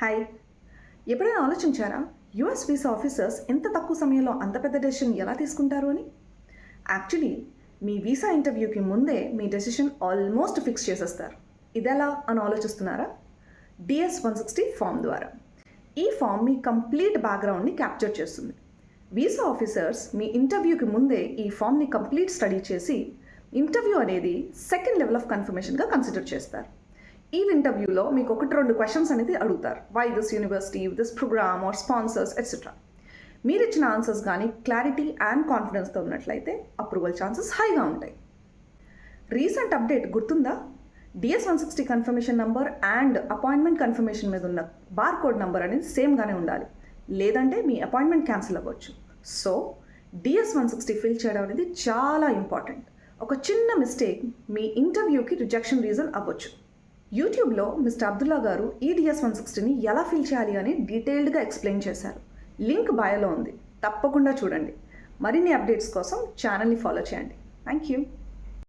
Hi ఎప్పుడైనా ఆలోచించారా? US visa officers ఎంత తక్కువ సమయంలో అంత పెద్ద డెసిషన్ ఎలా తీసుకుంటారు అని? యాక్చువల్లీ మీ వీసా ఇంటర్వ్యూకి ముందే మీ డెసిషన్ ఆల్మోస్ట్ ఫిక్స్ చేసేస్తారు. ఇదెలా అని ఆలోచిస్తున్నారా? డిఎస్ వన్ సిక్స్టీ ఫామ్ ద్వారా. ఈ ఫామ్ మీ కంప్లీట్ బ్యాక్గ్రౌండ్ని క్యాప్చర్ చేస్తుంది. వీసా ఆఫీసర్స్ మీ ఇంటర్వ్యూకి ముందే ఈ ఫామ్ని కంప్లీట్ స్టడీ చేసి ఇంటర్వ్యూ అనేది సెకండ్ లెవెల్ ఆఫ్ కన్ఫర్మేషన్గా కన్సిడర్ చేస్తారు. ఈ ఇంటర్వ్యూలో మీకు ఒకటి రెండు క్వశ్చన్స్ అనేది అడుగుతారు. Why this university this program are sponsors etcetera మీరు ఇచ్చిన ఆన్సర్స్ కానీ క్లారిటీ అండ్ కాన్ఫిడెన్స్తో ఉన్నట్లయితే అప్రూవల్ ఛాన్సెస్ హైగా ఉంటాయి. రీసెంట్ అప్డేట్ గుర్తుందా? DS one sixty confirmation number and appointment confirmation మీద ఉన్న బార్ కోడ్ నంబర్ అనేది సేమ్గానే ఉండాలి. లేదంటే మీ అపాయింట్మెంట్ క్యాన్సిల్ అవ్వచ్చు. So DS one sixty fill చేయడం అనేది చాలా ఇంపార్టెంట్ ఒక చిన్న మిస్టేక్ మీ ఇంటర్వ్యూకి రిజెక్షన్ రీజన్ అవ్వచ్చు. యూట్యూబ్లో మిస్టర్ అబ్దుల్లా గారు ఈడిఎస్ వన్ సిక్స్టీని ఎలా ఫిల్ చేయాలి అని డీటెయిల్డ్గా ఎక్స్ప్లెయిన్ చేశారు. లింక్ బయోలో ఉంది. తప్పకుండా చూడండి. మరిన్ని అప్డేట్స్ కోసం ఛానల్ని ఫాలో చేయండి. Thank you.